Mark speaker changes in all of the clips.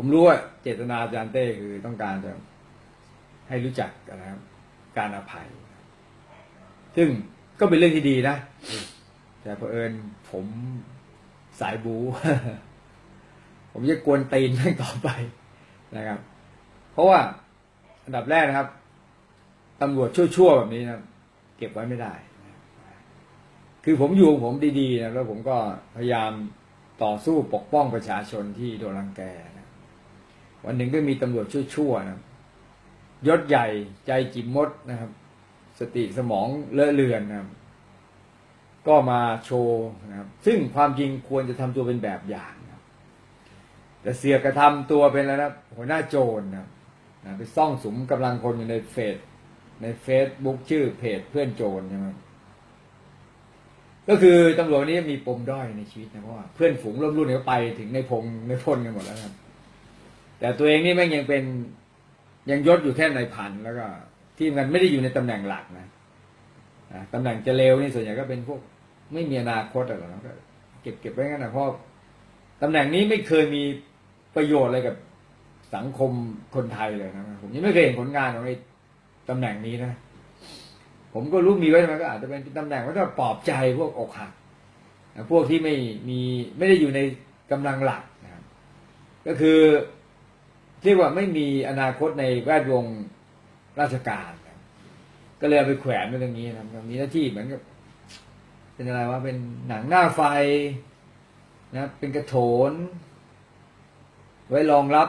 Speaker 1: ผมรู้ว่าเจตนาอาจารย์เต้คือต้องการจะให้รู้จักนะครับ การอภัย ซึ่งก็เป็นเรื่องที่ดีนะ แต่เผอิญผมสายบู ผมจะกวนตีนแม่งต่อไปนะครับ เพราะว่าอันดับแรกนะครับตำรวจชั่วๆแบบนี้นะเก็บไว้ไม่ได้ คือผมอยู่ผมดีๆนะแล้วผมก็พยายามต่อสู้ปกป้องประชาชนที่โดนรังแกน วันหนึ่งก็มีตำรวจชั่วๆนะยศใหญ่ใจจิมมดนะครับ สติสมองเลอะเลือนนะครับก็มาโชว์นะครับ ซึ่งความจริงควรจะทำตัวเป็นแบบอย่างนะแต่เสียกระทำตัวเป็นแล้วนะหัวหน้าโจรนะนะไปซ่องสุมกำลังคนอยู่ในเฟซในเฟซบุ๊กชื่อเพจเพื่อนโจรใช่ไหมก็คือตำรวจนี้มีปมด้อยในชีวิตนะเพราะว่าเพื่อนฝูงร่วมรุ่นเขาไปถึงในพงในพลกันหมดแล้วนะครับ แต่ตัวเองนี่แม่งยังเป็นยังยศอยู่แค่ในพันแล้วก็ ที่มันไม่ได้อยู่ในตำแหน่งหลักนะตำแหน่งจะเลวนี่ส่วนใหญ่ก็เป็นพวก ไม่มีอนาคตอะไรหรอกก็เก็บเก็บไว้งั้นนะเพราะตำแหน่งนี้ไม่เคยมีประโยชน์อะไรกับสังคมคนไทยเลยนะผมยังไม่เคยเห็นผลงานของไอ้ตำแหน่งนี้นะผมก็รู้มีไว้มันก็อาจจะเป็นตำแหน่งว่าถ้าปลอบใจพวกอกหักพวกที่ไม่มีไม่ได้อยู่ในกำลังหลักนะครับก็คือ เรียกว่าไม่มีอนาคตในแวดวงราชการนะก็เลยเอาไปแขวนไว้ตรงนี้นะครับมีหน้าที่เหมือนกับ เป็นอะไรว่าเป็นหนังหน้าไฟนะ เป็นกระโถน ไว้รองรับ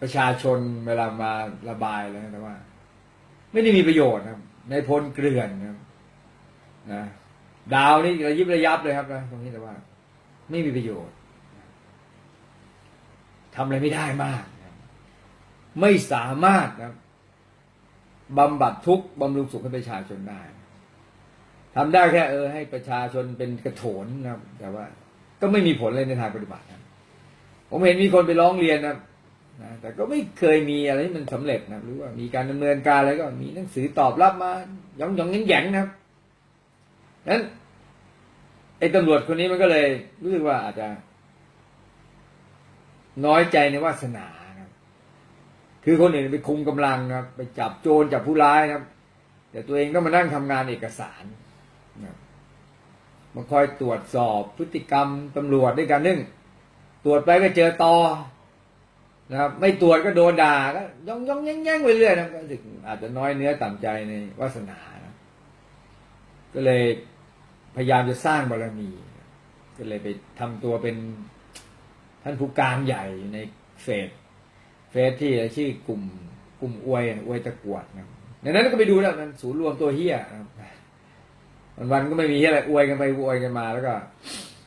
Speaker 1: ประชาชนเวลามาระบายแล้วแต่ว่า ไม่ได้มีประโยชน์นะครับ ในพลเกลื่อนนะครับนะดาวนี่ระยิบระยับเลยครับนะตรงนี้แต่ว่า ไม่มีประโยชน์ ทำอะไรไม่ได้มาก ไม่สามารถนะครับบำบัดทุกข์บำรุงสุขให้ประชาชนได้ทำได้แค่เออให้ประชาชนเป็นกระโถนนะแต่ว่า ก็ไม่มีผลเลยในทางปฏิบัตินะผมเห็นมีคนไปร้องเรียนนะนะแต่ก็ไม่เคยมีอะไรที่มันสำเร็จนะหรือว่ามีการดำเนินการอะไรก็มีหนังสือตอบรับมาหยองหยองแหยงนะครับนั้นไอ้ตำรวจคนนี้มันก็เลยรู้สึกว่าอาจจะ น้อยใจในวาสนานะครับ คือคนอื่นไปคุมกำลังนะครับ ไปจับโจรจับผู้ร้ายนะครับ แต่ตัวเองต้องมานั่งทำงานเอกสารนะมาคอยตรวจสอบพฤติกรรมตำรวจด้วยกันนึ่งตรวจไปก็เจอตอนะครับ ไม่ตรวจก็โดนด่าก็ย่องย่องแย่งแย่งไปเรื่อยนะก็รู้สึกอาจจะน้อยเนื้อต่ำใจในวาสนานะก็เลยพยายามจะสร้างบารมี ก็เลยไปทำตัวเป็น ท่านผู้การใหญ่ในเฟสเฟสที่ชื่อกลุ่มกลุ่มอวยอวยตะกวดนะในนั้นก็ไปดูแล้วมันศูนย์รวมตัวเฮียนะวันวันก็ไม่มีอะไรอวยกันไปอวยกันมาแล้วก็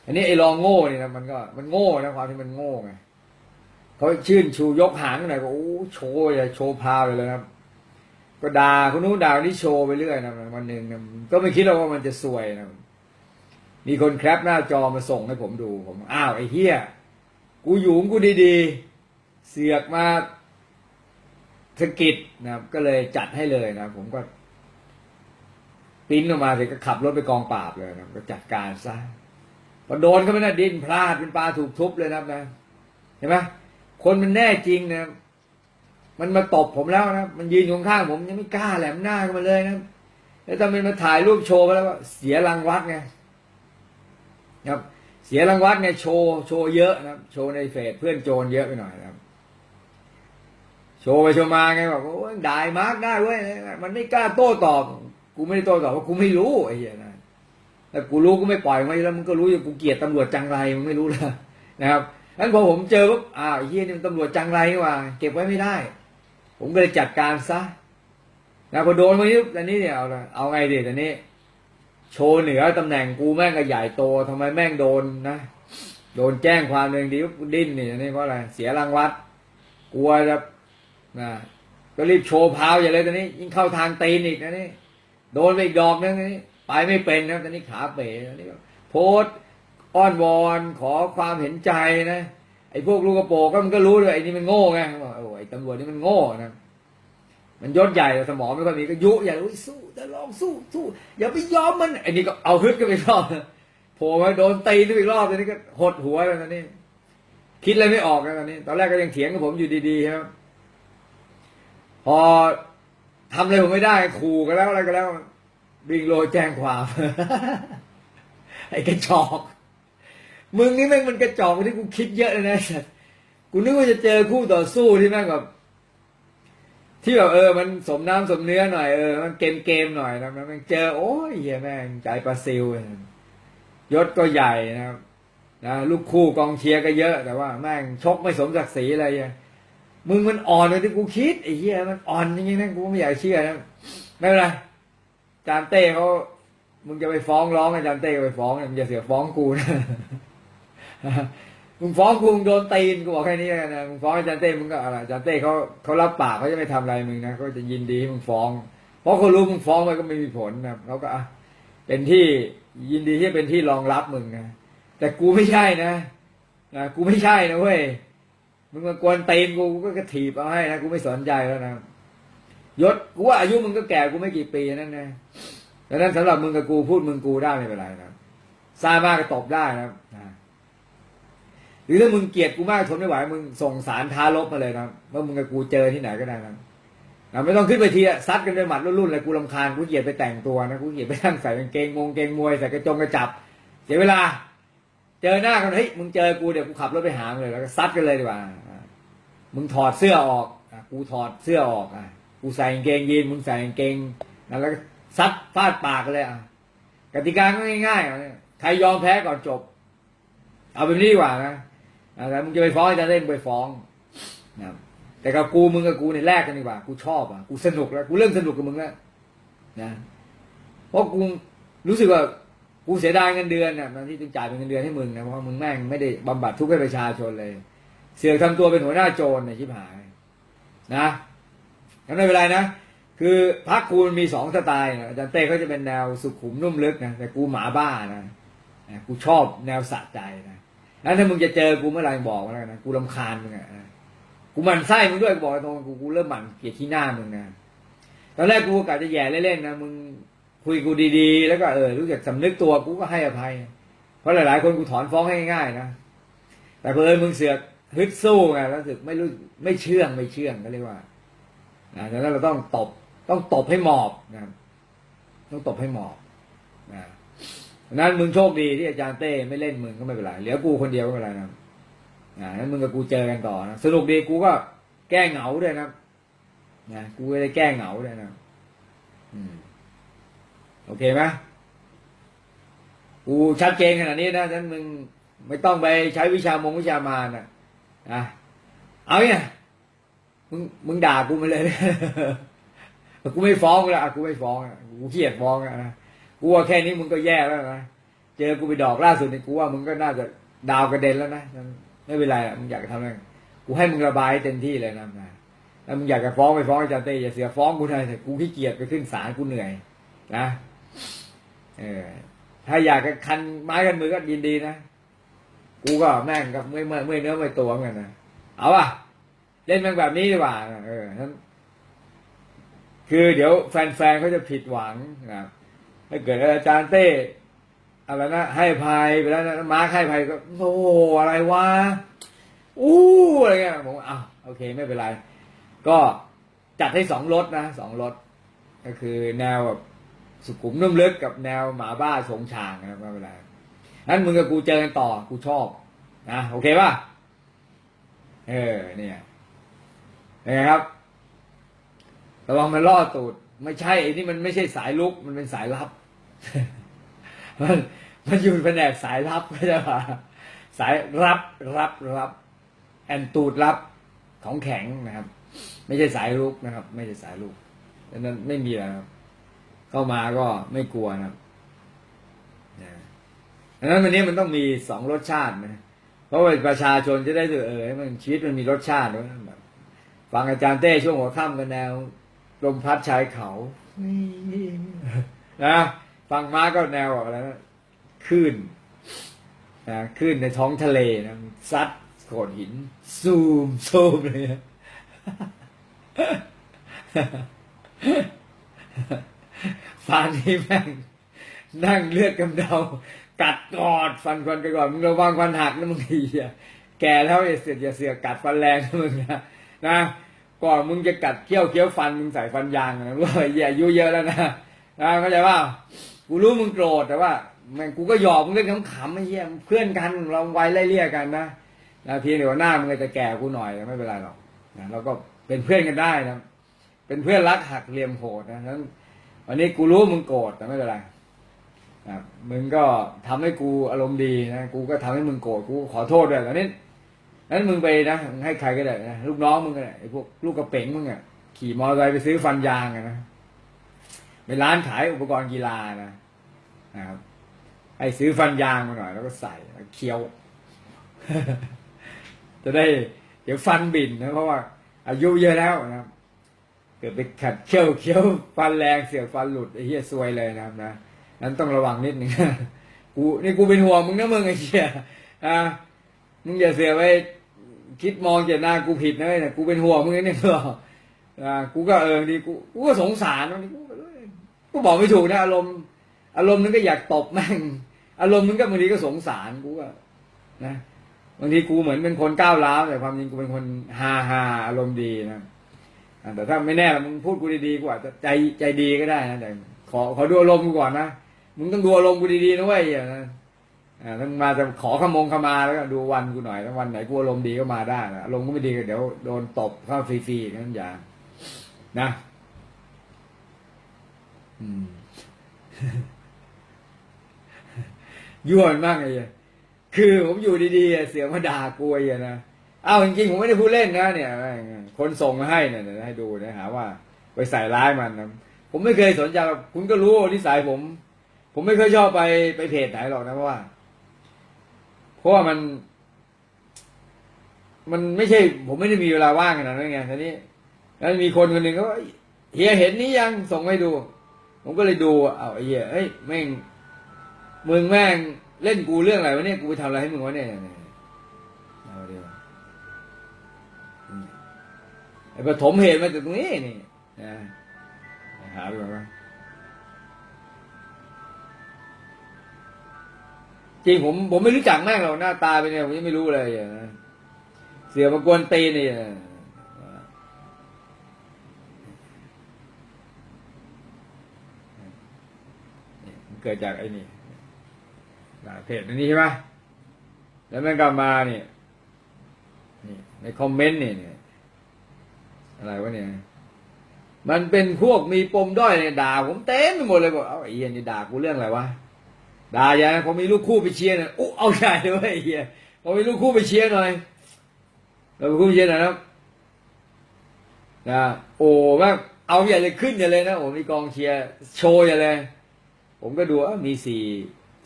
Speaker 1: อันนี้ไอ้รองโง่นี่นะมันก็มันโง่นะความที่มันโง่ไงเขาชื่นชูยกหางหน่อยก็โอ้โชว์อย่าโชว์พาวเลยนะครับ ก็ด่าคนนู้นด่าคนนี้โชว์ไปเรื่อยนะวันหนึ่งนะก็ไม่คิดหรอกว่ามันจะซวยนะมีคนแคปหน้าจอมาส่งให้ผมดูผมอ้าวไอ้เฮีย กูอยู่ของกูดีๆ เสือกมาสะกิดนะครับ ก็เลยจัดให้เลยนะผมก็ปิ้นออกมาเสร็จก็ขับรถไปกองปราบเลยนะก็จัดการซะพอโดนเขาไม่น่าดินพลาดเป็นปลาถูกทุบเลยนะครับนะเห็นไหมคนมันแน่จริงนะมันมาตบผมแล้วนะมันยืนอยู่ข้างผมยังไม่กล้าแหลมหน้ากันมาเลยนะแล้วถ้ามันมาถ่ายรูปโชว์ไปแล้วก็เสียรางวัดไงครับ เสียรางวัลไงโชว์โชว์เยอะนะครับ โชว์ในเฟซเพื่อนโจรเยอะไปหน่อยนะครับ โชว์ไปโชว์มาไงบอกโอ้ยได้มาร์กได้เว้ยมันไม่กล้าโต้ตอบ กูไม่ได้โต้ตอบเพรากูไม่รู้ไอ้เหี้ยนะแต่กูรู้กูไม่ปล่อยมันแล้วมึงก็รู้อยู่กูเกลียดตำรวจจังไรมึงไม่รู้เลยนะครับงั้นพอผมเจอปุ๊บอ้าวไอ้เหี้ยนี่มันตำรวจจังไรนี่ว่าเก็บไว้ไม่ได้ ผมก็เลยจัดการซะนะพอโดนมายุบตอนนี้เนี่ยเอาละเอาไงดีตอนนี้ โชว์เหนือตำแหน่งกูแม่งก็ใหญ่โตทำไมแม่งโดนนะ โดนแจ้งความเรื่องดีวดิ้นนี่นี่เพราะอะไรเสียรางวัดกลัวจะนะก็รีบโชว์พาวอย่าเลยตอนนี้ ยิ่งเข้าทางตีนอีกนะนี่โดนไปอีกดอกนึงนะนี่ไปไม่เป็นนะตอนนี้ขาเป๋อนนี้ก็โพสอ้อนวอนขอความเห็นใจนะไอ้พวกลูกกระโปรงก็มันก็รู้ด้วยไอ้นี่มันโง่ไงโอ้ไอ้ตำรวจนี่มันโง่นะ มันยศใหญ่แต่สมองไม่ค่อยมีก็ยุใหญ่อุ้ยสู้แต่ลองสู้สู้อย่าไปยอมมันไอ้นี่ก็เอาฮึดกันไปรอบโผล่มาโดนตีด้วยอีกรอบตอนนี้ก็หดหัวแล้วตอนนี้ คิดอะไรไม่ออกนะตอนนี้ ตอนแรกก็ยังเถียงกับผมอยู่ดีๆครับพอทำอะไรผมไม่ได้ขู่กันแล้วอะไรกันแล้วบิงโลแจ้งความ ไอ้กระจอก มึงนี่แม่งมันกระจอกที่กูคิดเยอะเลยนะกูนึกว่าจะเจอคู่ต่อสู้ที่แม่งแบบ ที่แบบเออมันสมน้ำสมเนื้อหน่อยเออมันเกมเกมๆหน่อยนะมันเจอโอ้ยเหี้ยแม่งใจปลาซิลยศก็ใหญ่นะครับนะลูกคู่กองเชียร์ก็เยอะ แต่ว่าแม่งชกไม่สมศักดิ์ศรีอะไรอย่างมึงมันอ่อนเลยที่กูคิดไอ้เหี้ยมันอ่อนจริงๆนะกูไม่อยากเชื่อนะไม่เป็นไรจานเต้เขามึงจะไปฟ้องร้องอาจารย์เต้ก็ไปฟ้องนะมึงอย่าเสือกฟ้องกูนะ มึงฟ้องกูมึงโดนตีนกูบอกแค่นี้นะมึงฟ้องอาจารย์เต้มึงก็อะไรอาจารย์เต้เขาเขารับปากเขาจะไม่ทำอะไรมึงนะเขาจะยินดีให้มึงฟ้อง เพราะเขารู้มึงฟ้องไปก็ไม่มีผลนะเขาก็อะเป็นที่ยินดีที่เป็นที่รองรับมึงนะแต่กูไม่ใช่นะนะกูไม่ใช่นะเว้ยมึงมากวนตีนกูกูก็กระถีบเอาให้นะกูไม่สนใจแล้วนะยศกูว่าอายุมึงก็แก่กูไม่กี่ปีนั่นนะดังนั้นสำหรับมึงกับกูพูดมึงกูได้ไม่เป็นไรนะซ่ามากก็ตบได้นะ หรือถ้ามึงเกลียดกูมากทนไม่ไหวมึงส่งสารท้าลบมาเลยนะว่ามึงกับกูเจอที่ไหนก็ได้นะนะไม่ต้องขึ้นไปทีอะซัดกันด้วยหมัดรุ่นๆเลยกูรำคาญกูเกลียดไปแต่งตัวนะกูเกลียดไปนั่งใส่กางเกงมงเกงมวยใส่กระจงกระจับ เสียเวลา เจอหน้ากันเฮ้ยมึงเจอกูเดี๋ยวกูขับรถไปหามึงเลยแล้วก็ซัดกันเลยดีกว่ามึงถอดเสื้อออกกูถอดเสื้อออกอะกูใส่กางเกงยีนมึงใส่กางเกงนะแล้วก็ซัดฟาดปากกันเลยอะกติกาก็ง่ายๆใครยอมแพ้ก่อนจบ เอาแบบนี้ดีกว่านะ อ่าแต่มึงจะไปฟ้องอาจารย์เล่นไปฟ้องนะแต่กับกูมึงกับกูเนี่ยแลกกันดีกว่า กูชอบอะกูสนุกแล้ว กูเริ่มสนุกกับมึงแล้วนะเพราะกูรู้สึกว่ากูเสียดายเงินเดือนน่ะตอนที่ต้องจ่ายเป็นเงินเดือนให้มึงนะเพราะมึงแม่งไม่ได้บำบัดทุกข์ให้ประชาชนเลย เสือกทำตัวเป็นหัวหน้าโจรเนี่ยชิบหายนะงั้นไม่เป็นไรนะคือพักกูมันมีสองสไตล์อาจารย์เต้เขาจะเป็นแนวสุขุมนุ่มลึกนะแต่กูหมาบ้านนะกูชอบแนวสะใจนะ แล้วถ้ามึงจะเจอกูเมื่อไหรบอกมาแล้วกันนะกูรำคาญมึงอะกูหมั่นไส้มึงด้วยกูบอกตรงกูกูเริ่มหมั่นเกลียดที่หน้ามึงนะตอนแรกกูกะจะแย่เล่นๆนะมึงคุยกูดีๆ แล้วก็เออรู้จักสำนึกตัวกูก็ให้อภัย เพราะหลายๆ คนกูถอนฟ้องให้ง่ายๆนะ แต่เพอมึงเสือกฮึดสู้ไงแล้วรู้สึกไม่รู้ไม่เชื่องไม่เชื่องก็เรียกว่านะดังนั้นเราต้องตบต้องตบให้หมอบนะต้องตบให้หมอบนะ นั้นมึงโชคดีที่อาจารย์เต้ไม่เล่นมึงก็ไม่เป็นไรเหลือกูคนเดียวก็ไม่เป็นไรนะอ่านั้นมึงกับกูเจอกันต่อนะสนุกดีกูก็แก้เหงาด้วยนะนะกูก็ได้แก้เหงาด้วยนะอืม โอเคไหมกูชัดเจนขนาดนี้นะฉะนั้นมึงไม่ต้องไปใช้วิชามงวิชามานะอะเอาเนี่ยมึงมึงด่ากูมาเลย กูไม่ฟ้องกูแล้วอะกูไม่ฟ้องกูเกลียดฟ้องนะ กูว่าแค่นี้มึงก็แย่แล้วนะเจอกูไปดอกล่าสุดนี่กูว่ามึงก็น่าจะดาวกระเด็นแล้วนะไม่เป็นไรอะมึงอยากทำอะไรกูให้มึงระบายเต็มที่เลยนะนะแล้วมึงอยากจะฟ้องไปฟ้องอาจารย์เต้อย่าเสียฟ้องกูเลยแต่กูขี้เกียจไปขึ้นศาลกูเหนื่อย นะเออถ้าอยากจะคันไม้กันมือก็ยินดีนะกูก็แม่งกับเมื่อยเมื่อยเมื่อยเนื้อเมื่อยตัวเหมือนกันนะเอาป่ะเล่นแม่งแบบนี้ดีกว่าเออนั้นคือเดี๋ยวแฟนๆเขาจะผิดหวังนะครับ ถ้าเกิดอาจารย์เต้อะไรนะให้ภัยไปแล้วนะมาร์คให้ภัยก็โอ้โหอะไรวะอู้อะไรเงี้ยผมอ้าวโอเคไม่เป็นไร ก็จัดให้สองรถนะสองรถ ก็คือแนวแบบสุขุมนุ่มลึกกับแนวหมาบ้าสงชางนะไม่เป็นไรนั้นมึงกับกูเจอกันต่อกูชอบนะโอเคป่ะเออเนี่ยนไงครับระวังมันล่อตูดไม่ใช่ไอ้นี่มันไม่ใช่สายลุกมันเป็นสายลับ มันมันอยู่แผนกสายลับก็จะว่าสายรับรับรับแอนตูดรับของแข็งนะครับ ไม่ใช่สายลุกนะครับ ไม่ใช่สายลุกดังนั้นไม่มีแล้วครับ เข้ามาก็ไม่กลัวนะครับนะดังนั้นวันนี้มันต้องมีสองรสชาตินะเพราะว่าประชาชนจะได้ถือเออให้มันชีวิตมันมีรสชาติด้วยแบบฟังอาจารย์เต้ช่วงหัวค่ำกันแนวลมพัดชายเขานะ ฟังม้าก็แนวอะไรนะคลื่นนะคลื่นในท้องทะเลนะซัดโขดหิน ซูมซูมเลยนะฟานนี่แม่งนั่งเลือดกำเดา กัดกอดฟันควันกันก่อนมึงระวังฟันหักนะมึงทีอะแก่แล้วอย่าเสือกอย่าเสือกกัดฟันแรงนะมึงนะนะก่อนมึงจะกัดเคี้ยวเคี้ยวฟันมึงใส่ฟันยางนะรู้ว่าอายุเยอะแล้วนะนะเข้าใจว่า กูรู้มึงโกรธแต่ว่าแม่งกูก็หยอกมึงเล่นขำๆไอ้เหี้ยเพื่อนกันเราไวัยไล่เลี่ยกันนะนะเพียงแต่ว่าหน้ามึงจะแก่กูหน่อยไม่เป็นไรหรอกนะเราก็เป็นเพื่อนกันได้นะ เป็นเพื่อนรักหักเหลี่ยมโหดนะนั้นวันนี้กูรู้มึงโกรธแต่ไม่เป็นไรนะมึงก็ทำให้กูอารมณ์ดีนะกูก็ทำให้มึงโกรธกูขอโทษด้วยแต่นี้นั้นมึงไปนะให้ใครก็ได้นะลูกน้องมึงก็ได้ไอ้พวกลูกกระเป๋งมึงอะขี่มอเตอร์ไซค์ไปซื้อฟันยางอะนะ ไปร้านขายอุปกรณ์กีฬานะนะครับให้ซื้อฟันยางมาหน่อย แล้วก็ใส่เคี้ยว จะได้ เดี๋ยวฟันบินนะเพราะว่า อายุเยอะแล้วนะครับเกิดไปขัดเคี้ยวเคี้ยวฟันแรงเสียฟันหลุดไอ้เหี้ยซวยเลยนะครับนะนั้นต้องระวังนิดหนึ่งกูนี่กูเป็นห่วงมึงนะมึงไอ้เหี้ยอะมึงอย่าเสียไว้คิดมองเจตนากูผิดนะเว้ยเนี่ยกูเป็นห่วงมึงนะเนี่ยก็อ่ากูก็เออดีกูกูก็สงสารวันนี้กู กูบอกไม่ถูกนะอารมณ์ อารมณ์นึงก็อยากตบแม่ง อารมณ์นึงก็บางทีก็สงสารกูก็นะบางทีกูเหมือนเป็นคนก้าวร้าวแต่ความจริงกูเป็นคนฮาฮาอารมณ์ดีนะแต่ถ้าไม่แน่มึงพูดกูดีๆกูอาจจะใจใจดีก็ได้นะแต่ขอขอดูอารมณ์กูก่อนนะมึงต้องดูอารมณ์กูดีๆนะเว้ยอย่านะอ่าถ้ามึงมาจะขอขมงขมาแล้วก็ดูวันกูหน่อยถ้าวันไหนกูอารมณ์ดีก็มาได้นะอารมณ์กูไม่ดีก็เดี๋ยวโดนตบเข้าฟรีๆนั่นอย่านะ ยั่วมันมากเลยคือผมอยู่ดีๆเสียงมาด่ากูไอ้นะอ้าวจริงๆผมไม่ได้พูดเล่นนะเนี่ย คนส่งมาให้เนี่ยให้ดูนะหาว่า ไปใส่ร้ายมันนะผมไม่เคยสนใจคุณก็รู้นิสัยผม ผมไม่เคยชอบไปไปเพจไหนหรอกนะเพราะว่า เพราะว่ามัน มันไม่ใช่ ผมไม่ได้มีเวลาว่างขนาดนั้นไงทีนี้ แล้วมีคนคนหนึ่งก็ว่าเฮียเห็นนี้ยังส่งให้ดู ผมก็เลยดูเอาไอ้เหี้ยเอ้ยแม่งมึงแม่งเล่นกูเรื่องอะไรวะเนี่ยกูไปทำอะไรให้มึงวะเนี่ยเอาเดียวไอ้ปฐมเหตุมาจากตรงนี้นี่นะหาดูก่อนว่าจริงผมผมไม่รู้จักแม่งหรอกหน้าตาเป็นไงผมยังไม่รู้เลยนะเสือมากวนตีนนี่อะนี่มัน เกิดจากไอ้นี่นะเพจอันนี้ใช่ไหมแล้วมันก็มาเนี่ยนี่ในคอมเมนต์นี่เนี่ยอะไรวะเนี่ย มันเป็นพวกมีปมด้อยเนี่ยด่าผมเต็มไปหมดเลยบอกเอาไอ้เหี้ยนี่ด่ากูเรื่องอะไรวะด่าอย่างนั้ผมมีลูกคู่ไปเชียร์เนี่ยอุ๊เอาใหญ่เลยเว้ยไอ้เหี้ยผมมีลูกคู่ไปเชียร์หน่อยเราไปคู่ไปเชียร์หน่อยนะครับนะโอ้แม่เอาใหญ่เลยขึ้นใหญ่เลยนะผมมีกองเชียร์โชว์ใหญ่เลย ผมก็ดูอะมีสี่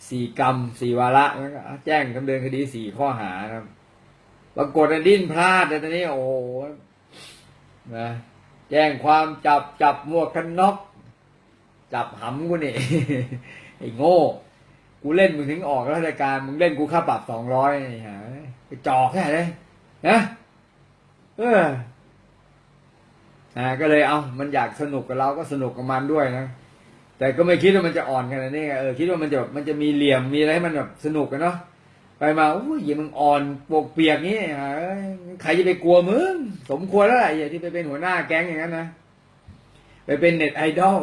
Speaker 1: สี่กรรมสี่วาระแล้วก็อะแจ้งดำเนินคดีสี่ข้อหานะครับปรากฏว่าดิ้นพลาดแต่ตอนนี้โอ้โหนะแจ้งความจับจับมวกกันน็อกจับหำกูนี่ไอ้โง่ กูเล่นมึงถึงออกราชการมึงเล่นกูค่าปรับสองร้อยฮะไปจอกแค่ไหนนะเออนะก็เลยเอามันอยากสนุกกับเราก็สนุกกับมันด้วยนะ แต่ก็ไม่คิดว่ามันจะอ่อนขนาดนี้ไงเออคิดว่ามันจะแบบมันจะมีเหลี่ยมมีอะไรให้มันแบบสนุกกันเนาะไปมาโอ้ยมึงอ่อนปวกเปียกนี่ฮะใครจะไปกลัวมึงสมควรแล้วแหละอย่าที่ไปเป็นหัวหน้าแก๊งอย่างนั้นนะไปเป็นเน็ตไอดอล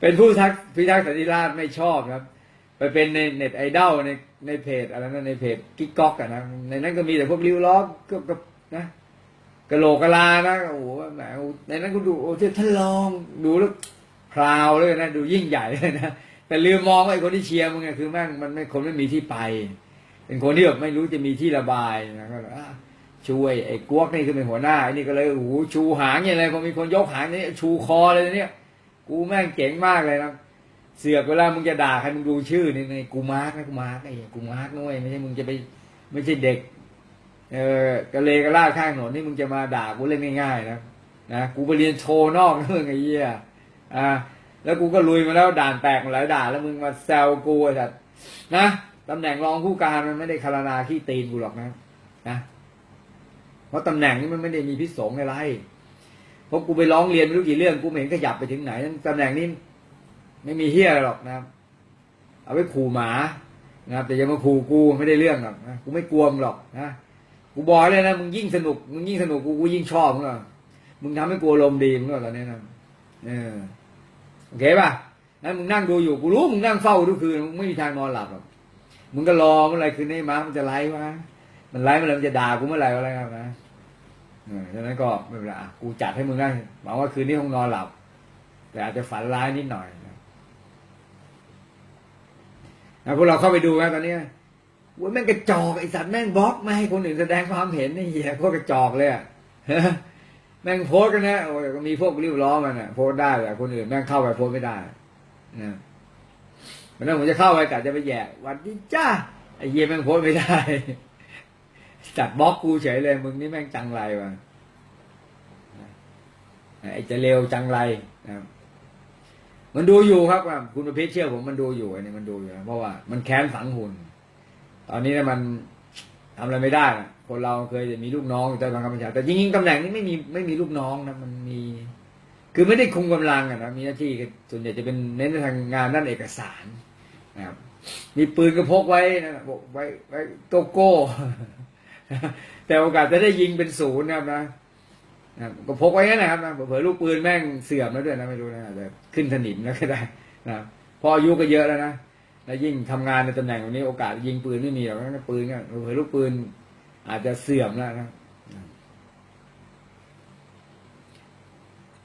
Speaker 1: เป็นผู้ทักพิทักษ์สันติราษฎร์ไม่ชอบครับ ไปเป็นในเน็ตไอดอลในในเพจอะไรนะในเพจกิ๊กก๊อกอะนะในนั้นก็มีแต่พวกริ้วล้อก็ก็นะ กะโหลกกะลานะโอ้โหแหมในนั้นก็ดูโอ้เจ้าท่านลองดูแล้วพราวเลยนะ ดูยิ่งใหญ่เลยนะแต่ลืมมองไอ้คนที่เชียร์มึงอะคือแม่งมันไม่คนไม่มีที่ไป เป็นคนที่แบบไม่รู้จะมีที่ระบายนะก็เลยช่วยไอ้กวกนี่คือเป็นหัวหน้าไอ้นี่ก็เลยโอ้โหชูหางอย่างไรพอมีคนยกหางนี่ชูคอเลยเนี่ยกูแม่งเจ๋งมากเลยนะเสือกเวลามึงจะด่าใครมึงดูชื่อนี่ในกูมาร์กนะกูมาร์กไอ้กูมาร์กนุ้ยไม่ใช่มึงจะไปไม่ใช่เด็ก เออกระเลกระลาดข้างถนนนี่มึงจะมาด่ากูเล่นง่ายๆนะนะกูไปเรียนโชว์นอกนะมึงไอ้เหี้ยอ่าแล้วกูก็ลุยมาแล้วด่านแตกมาหลายด่านแล้วมึงมาแซวกูไอ้สัตนะตำแหน่งรองผู้การมันไม่ได้คารนาขี้ตีนกูหรอกนะนะเพราะตำแหน่งนี้มันไม่ได้มีพิษสงอะไรเพราะกูไปร้องเรียนไม่รู้กี่เรื่องกูไม่เห็นขยับไปถึงไหนตำแหน่งนี้ไม่มีเฮียอะไรหรอกนะเอาไว้ขู่หมานะครับแต่อย่ามาขู่กูไม่ได้เรื่องหรอกนะกูไม่กลัวมึงหรอกนะ กูบอกเลยนะมึงยิ่งสนุกมึงยิ่งสนุกกูกูยิ่งชอบมึงหรอกมึงทำให้กูอารมณ์ดีมึงหรอกตอนนี้นะเออโอเคป่ะนั้นมึงนั่งดูอยู่กูรู้มึงนั่งเฝ้าทุกคืนมึงไม่มีทางนอนหลับหรอกมึงก็รอเมื่อไหรคืนนี้มามันจะไล่วะมันไล่เมื่อไรมันจะด่ากูเมื่อไหร่อะไรครับนะเออฉะนั้นก็ไม่เป็นไรอะกูจัดให้มึงได้หวังว่าคืนนี้คงนอนหลับ แต่อาจจะฝันร้ายนิดหน่อยนะนะพวกเราเข้าไปดูนะตอนนี้ ว่าแม่งกระจอกไอสัตว์แม่งบล็อกไม่ให้คนอื่นแสดงความเห็นไอ้เหี้ยพวกกระจอกเลยอะแม่งโพสกันนะโอ้ยก็มีพวกริ้วล้อมันอะโพสได้แต่คนอื่นแม่งเข้าไปโพสไม่ได้นะมันนั้นผมจะเข้าไปกะจะไปแย่หวันดีจ้าไอเหี้ยแม่งโพสไม่ได้จัดบล็อกกูเฉยเลยมึงนี่แม่งจังไรวะไอจะเร็วจังไรนะมันดูอยู่ครับว่าคุณประเภทเชื่อผมมันดูอยู่อันนี้มันดูอยู่เพราะว่ามันแค้นฝังหุ่น ตอนนี้เนี่ยมันทำอะไรไม่ได้นะคนเราเคยจะมีลูกน้องอยู่ใต้บังคับบัญชาแต่จริงๆตำแหน่งนี้ไม่มีไม่มีลูกน้องนะมันมี คือไม่ได้คุมกำลังอะนะมีหน้าที่ส่วนใหญ่จะเป็นเน้นทางงานด้านเอกสารนะครับมีปืนก็พกไว้นะพกไว้ไว้โกโก้แต่โอกาสจะได้ยิงเป็นศูนย์นะครับนะนะครับก็พกไว้นั่นนะครับนะเผื่อลูกปืนแม่งเสื่อมแล้วด้วยนะไม่รู้นะอาจจะขึ้นสนิมแล้วก็ได้นะพออายุก็เยอะแล้วนะ แล้วยิ่งทำงานในตำแหน่งตรงนี้โอกาสยิงปืนไม่มีหรอกนะปืนก็เผื่อๆลูกปืน อาจจะเสื่อมแล้วนะ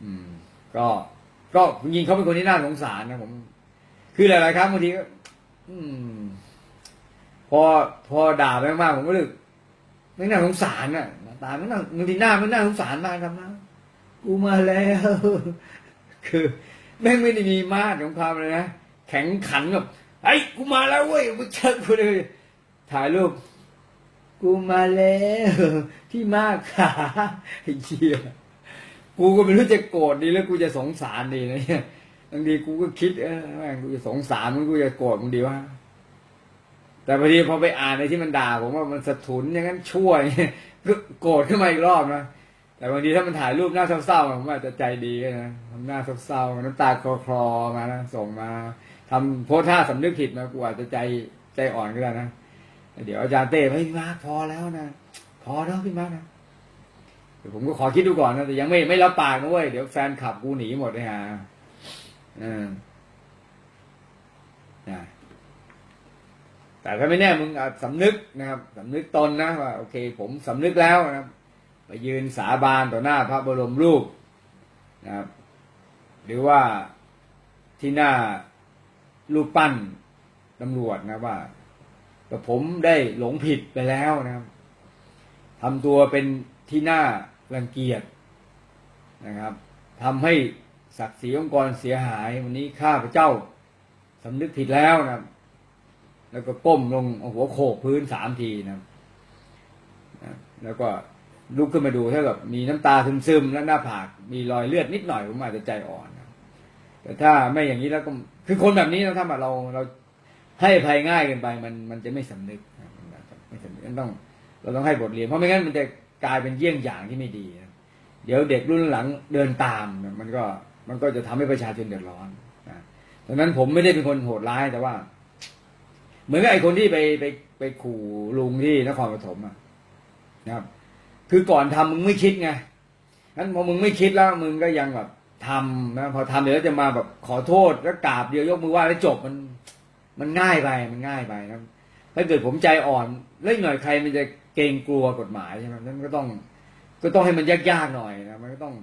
Speaker 1: อืม ก็ก็จริงเขาเป็นคนที่น่าสงสารนะผม คือหลายๆครั้งบางทีก็อืม พอพอด่าไปมากๆผมก็เลยไม่น่าสงสารน่ะตาไม่น่าบางทีหน้าไม่น่าสงสารมากครับนะกูมาแล้ว คือ แม่งไม่ได้มีมาตรของความเลยนะแข็งขันแบบ ไอ้ยกูมาแล้วเว้ยมึงเชิญกูเลยถ่ายรูปกูมาแล้วพี่มากขาไอ้เชี่ยกูก็ไม่รู้จะโกรธดีแล้วกูจะสงสารดีนะเนี่ยบางทีกูก็คิดเออแม่งกูจะสงสารมึงกูจะโกรธมึงดีวะแต่พอดีพอไปอ่านในที่มันด่าผมว่ามันสะทุนอย่างนั้นชั่วอย่างเงี้ยก็โกรธขึ้นมาอีกรอบนะแต่บางทีถ้ามันถ่ายรูปหน้าเศร้าๆผมอาจจะใจดีก็นะทำหน้าเศร้าๆน้ำตาคลอๆมานะส่งมา ทำโพสท่าสำนึกผิดนะกูอาจจะใจใจอ่อนก็ได้นะเดี๋ยวอาจารย์เต้พี่มาร์คพอแล้วนะพอแล้วพี่มาร์คนะเดี๋ยวผมก็ขอคิดดูก่อนนะแต่ยังไม่ไม่รับปากนะเว้ยเดี๋ยวแฟนขับกูหนีหมดเลยฮะอืมนะแต่ถ้าไม่แน่มึงอาจสำนึกนะครับสำนึกตนนะว่าโอเค ผมสำนึกแล้วนะครับไปยืนสาบานต่อหน้าพระบรมรูปนะครับ หรือว่าที่หน้า รูปปั้นตำรวจนะว่าว่ผมได้หลงผิดไปแล้วนะครับทำตัวเป็นที่น่ารังเกียจนะครับทำให้ศักดิ์ศรีองค์กรเสียหาย วันนี้ข้าพเจ้าสำนึกผิดแล้วนะครับ แล้วก็ก้มลงเอาหัวโขกพื้นสามทีนะครับนะแล้วก็ลุกขึ้นมาดูถ้าแบบมีน้ำตาซึมๆ และหน้าผากมีรอยเลือดนิดหน่อยผมอาจจะใจอ่อนนะ แต่ถ้าไม่อย่างนี้แล้วก็คือคนแบบนี้นะถ้าแบบเราเราให้ภัยง่ายเกินไป มันมันจะไม่สำนึกไม่สำนึกต้อง เราต้องให้บทเรียนเพราะไม่งั้นมันจะกลายเป็นเยี่ยงอย่างที่ไม่ดีเดี๋ยวเด็กรุ่นหลังเดินตาม มันก็มันก็จะทำให้ประชาชนเดือดร้อนนะดังนั้นผมไม่ได้เป็นคนโหดร้ายแต่ว่า เหมือนกับไอ้คนที่ไปไปไปขู่ลุงที่นครปฐมอะนะครับ คือก่อนทำมึงไม่คิดไงงั้นพอมึงไม่คิดแล้วมึงก็ยังแบบ ทำนะพอทำเดี๋ยวจะมาแบบขอโทษแล้วกราบเดียวยกมือไหว้แล้วจบมัน มันง่ายไปมันง่ายไปนะถ้าเกิดผมใจอ่อนเล็กหน่อยใครมันจะเกรงกลัวกฎหมายใช่ไหมนั้นก็ต้อง ก็ต้องให้มันยากๆหน่อยนะมันก็ต้อง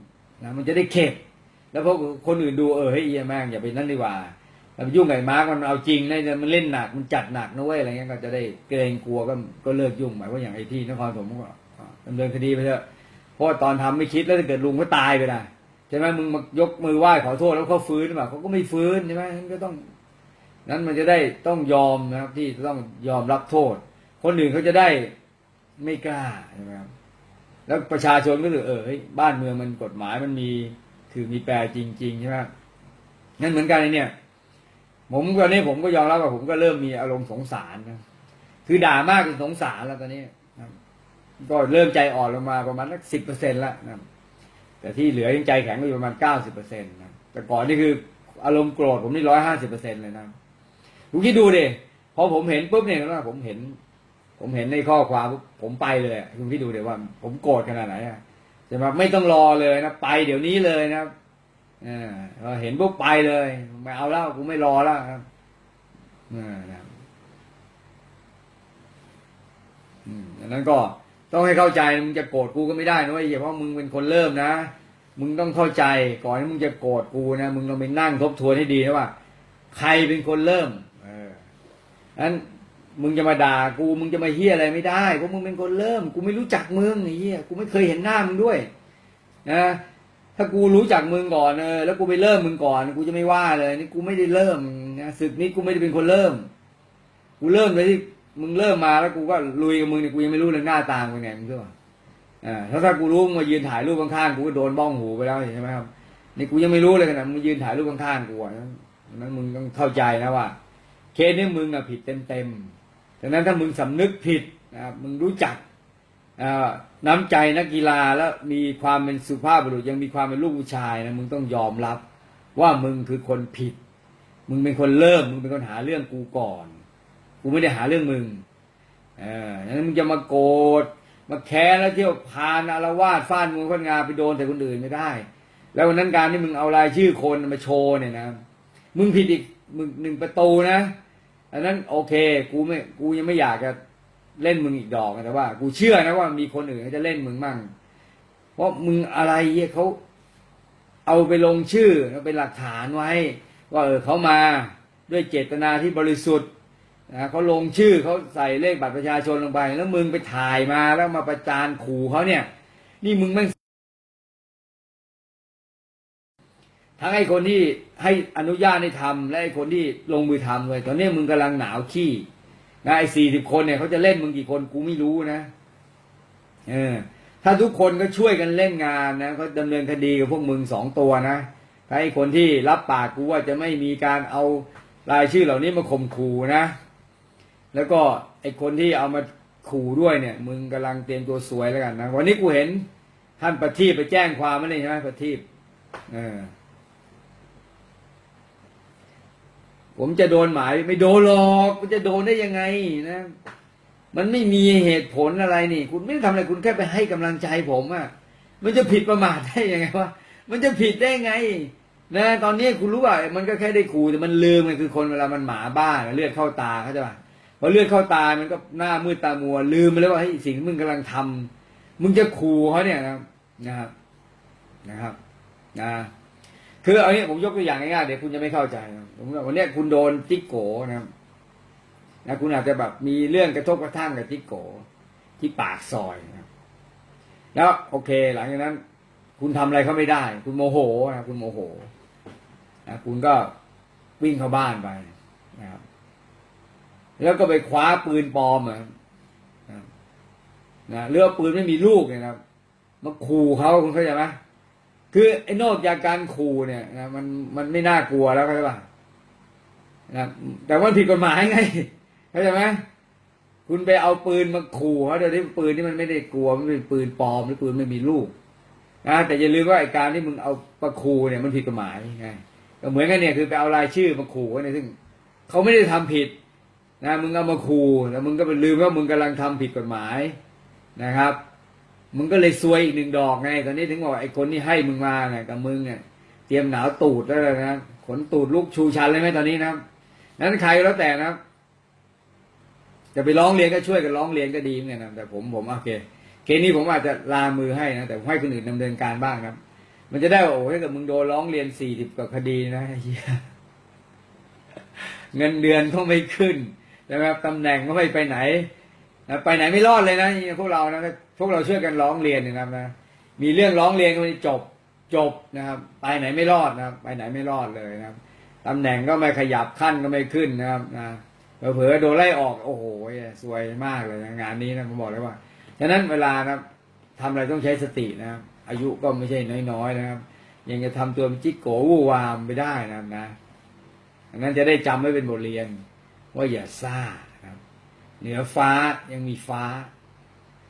Speaker 1: นะมันจะได้เข็ดแล้วพอคนอื่นดูเออเฮ้ยเอียแม่งอย่าไปนั่นดีกว่าแล้วยุ่งไอ้มาร์กมันเอาจริงนะมันเล่นหนักมันจัดหนักนะเว้ยอะไรเงี้ยก็จะได้เกรงกลัวก็ก็เลิกยุ่งหมายว่าอย่างไอ้ที่นครปฐมก็ดำเนินคดีไปเถอะเพราะตอนทำไม่คิดแล้วถ้าเกิดลุงเขาตายไปนะ ช่ไหมมึงมายกมือไหว้ขอโทษแล้วเขาฟื้นหรือเปล่าเขาก็ไม่ฟื้นใช่ไหมนั้นก็ต้อง นั้นมันจะได้ต้องยอมนะครับ ที่ต้องยอมรับโทษ คนอื่นเขาจะได้ไม่กล้าใช่ไหมครับแล้วประชาชนก็เลยเออบ้านเมืองมันกฎหมายมันมีคือมีแปรจริงๆใช่ไหมนั่นเหมือนกันเนี่ย ผมตอนนี้ผมก็ยอมรับว่าผมก็เริ่มมีอารมณ์สงสารนะคือด่ามากจนสงสารแล้วตอนนี้ก็เริ่มใจอ่อนลงมาประมาณสักสิบเปอร์เซ็นต์ละนะ แต่ที่เหลือยังใจแข็งก็อยู่ประมาณเก้าสิบเปอร์เซ็นต์นะแต่ก่อนนี่คืออารมณ์โกรธผมนี่ร้อยห้าสิบเปอร์เซ็นต์เลยนะคุณคิดดูดิพอผมเห็นปุ๊บเนี่ยนะผมเห็น ผมเห็นในข้อความปุ๊บผมไปเลยคุณพี่ดูเดี๋ยวว่า ผมโกรธขนาดไหนอะใช่ไหมไม่ต้องรอเลยนะไปเดี๋ยวนี้เลยนะอ่าพอเห็นปุ๊บไปเลยไม่เอาแล้วกูไม่รอแล้วครับอ่านะครับอืมดังนั้นก็ ต้องให้เข้าใจมึงจะโกรธกูก็ไม่ได้นะเว้ยเพราะมึงเป็นคนเริ่มนะ มึงต้องเข้าใจก่อนที่มึงจะโกรธกูนะมึงต้องไปนั่งทบทวนให้ดีนะว่า ใครเป็นคนเริ่ม เออนั้นมึงจะมาด่ากูมึงจะมาเฮี้ยอะไรไม่ได้เพราะมึงเป็นคนเริ่ม กูไม่รู้จักมึงไอ้เฮี้ยกูไม่เคยเห็นหน้ามึงด้วย นะถ้ากูรู้จักมึงก่อนเออแล้วกูไปเริ่มมึงก่อน กูจะไม่ว่าเลย นี่กูไม่ได้เริ่มนะศึกนี้กูไม่ได้เป็นคนเริ่ม กูเริ่มเลยที่ มึงเริ่มมาแล้วกูก็ลุยกับมึงเนี่ยกูยังไม่รู้เลยหน้าตามึงไงมึงก็อ่าถ้าถ้ากูรู้มึงมายืนถ่ายรูปข้างๆกูก็โดนบ้องหูไปแล้วใช่ไหมครับนี่กูยังไม่รู้เลยขนาดมึงยืนถ่ายรูปข้างๆกูอะนั้นมึงต้องเข้าใจนะว่า เคสนี้มึงอะผิดเต็มๆดังนั้นถ้ามึงสำนึกผิดนะครับมึงรู้จักอ่าน้ำใจนักกีฬาแล้วมีความเป็นสุภาพบุรุษยังมีความเป็นลูกผู้ชายนะมึงต้องยอมรับ ว่ามึงคือคนผิด มึงเป็นคนเริ่มมึงเป็นคนหาเรื่องกูก่อน กูไม่ได้หาเรื่องมึงเออดังนั้นมึงจะมาโกรธมาแค้นแล้วเที่ยวพานอารวาสฟาดงวงฟาดงาไปโดนแต่คนอื่นไม่ได้ แล้ววันนั้นการที่มึงเอารายชื่อคนมาโชว์เนี่ยนะมึงผิดอีกมึงหนึ่งประตูนะอันนั้นโอเคกูไม่กูยังไม่อยากจะเล่นมึงอีกดอกนะแต่ว่า กูเชื่อนะว่ามีคนอื่นเขาจะเล่นมึงมั่ง เพราะมึงอะไรเนี่ยเขาเอาไปลงชื่อแล้วเป็นหลักฐานไว้ ว่าเออเขามาด้วยเจตนาที่บริสุทธิ์ นะเขาลงชื่อเขาใส่เลขบัตรประชาชนลงไป แล้วมึงไปถ่ายมาแล้วมาประจานขู่เขาเนี่ย นี่มึงแม่งทั้งไอ้คนที่ให้อนุญาตให้ทำและไอ้คนที่ลงมือทำเลยตอนนี้มึงกำลังหนาวขี้นะไอ้สี่สิบคนเนี่ยเขาจะเล่นมึงกี่คนกูไม่รู้นะ เออ ถ้าทุกคนก็ช่วยกันเล่นงานนะเขาดำเนินคดีกับพวกมึงสองตัวนะถ้าไอ้คนที่รับปากกูว่าจะไม่มีการเอารายชื่อเหล่านี้มาข่มขู่นะ แล้วก็ไอคนที่เอามาขู่ด้วยเนี่ย มึงกำลังเตรียมตัวสวยแล้วกันนะวันนี้กูเห็นท่านประทีปไปแจ้งความไม่ได้ใช่ไหมประทีปเออผมจะโดนหมายไม่โดนหรอกคุณจะโดนได้ยังไงนะ มันไม่มีเหตุผลอะไรนี่ คุณไม่ได้ทำอะไรคุณแค่ไปให้กำลังใจผมอะมันจะผิดประมาทได้ยังไงวะมันจะผิดได้ไง นะ ตอนนี้คุณรู้ว่ามันก็แค่ได้ขู่แต่มันลืมมันคือคนเวลามันหมาบ้าเลือดเข้าตาเขาใจป่ะ พอเลือดเข้าตามันก็หน้ามืดตามัว ลืมไปแล้วว่าเฮ้สิ่งที่มึงกำลังทำมึงจะขู่เขาเนี่ยนะนะครับ นะครับนะคือเอาเนี่ยผมยกตัวอย่างง่ายๆเดี๋ยวคุณจะไม่เข้าใจผมวันนี้คุณโดนติ๊กโกนะครับนะคุณอาจจะแบบมีเรื่องกระทบกระทั่งกับติ๊กโกที่ปากซอยนะแล้วโอเค หลังจากนั้น คุณทำอะไรเขาไม่ได้ คุณโมโหนะคุณโมโหนะคุณก็วิ่งเข้าบ้านไปนะครับ แล้วก็ไปคว้าปืนปลอมอะนะนะเรือปืนไม่มีลูกเนี่ยนะครับมาขู่เขาคุณเข้าใจไหมคือไอ้นอกจากการขู่เนี่ยนะมันมันไม่น่ากลัวแล้วเข้าใจป่ะนะแต่ว่าผิดกฎหมายไงเข้าใจไหมคุณไปเอาปืนมาขู่เขาโดยที่ปืนที่มันไม่ได้กลัวมันเป็นปืนปลอมหรือปืนไม่มีลูกนะแต่อย่าลืมว่าไอ้การที่มึงเอามาขู่เนี่ยมันผิดกฎหมายไงก็เหมือนกันเนี่ยคือไปเอารายชื่อมาขู่ไว้เนี่ยซึ่งเขาไม่ได้ทำผิด นะมึงเอามาขู่แล้วมึงก็ไปลืมว่ามึงกำลังทำผิดกฎหมายนะครับ มึงก็เลยซวยอีกหนึ่งดอกไงตอนนี้ถึงบอกไอ้คนที่ให้มึงมาเนี่ยกับมึงเนี่ยเตรียมหนาวตูดแล้วนะขนตูดลุกชูชันเลยไหมตอนนี้นะนั้นใครก็แล้วแต่นะจะไปร้องเรียนก็ช่วยกันร้องเรียนก็ดีเหมือนกันนะแต่ผมผมโอเคเคสนี้ผมอาจจะลามือให้นะแต่ให้คนอื่นดำเนินการบ้างครับ มันจะได้ว่าโอ้ถ้กิดมึงโดนร้องเรียนสี่สิบกว่าคดีนะเฮียเงินเดือนก็ไม่ขึ้น นะครับตำแหน่งก็ไม่ไปไหนนะไปไหนไม่รอดเลยนะพวกเรานะพวกเราช่วยกันร้องเรียนนะครับนะมีเรื่องร้องเรียนก็ไม่จบจบนะครับ ไปไหนไม่รอดนะครับ ไปไหนไม่รอดเลยนะครับตำแหน่งก็ไม่ขยับขั้นก็ไม่ขึ้นนะครับนะเผลอโดนไล่ออกโอ้โหสวยมากเลยนะงานนี้นะผมบอกเลยว่าฉะนั้นเวลานะทำอะไรต้องใช้สตินะครับ อายุก็ไม่ใช่น้อยๆนะครับ ยังจะทำตัวเป็นจิ๊กโกวู่วามไม่ได้นะครับนะอันนั้นจะได้จำไว้เป็นบทเรียน ว่าอย่าซ่านะครับ เหนือฟ้ายังมีฟ้า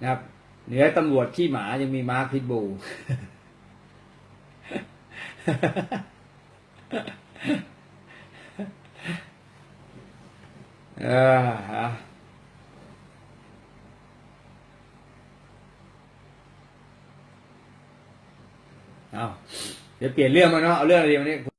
Speaker 1: นะครับ เหนือตำรวจขี้หมายังมีม้าพิทบูเออฮะเอาเดี๋ยวเปลี่ยนเรื่องมาเนาะเอาเรื่องอะไรดีวันนี้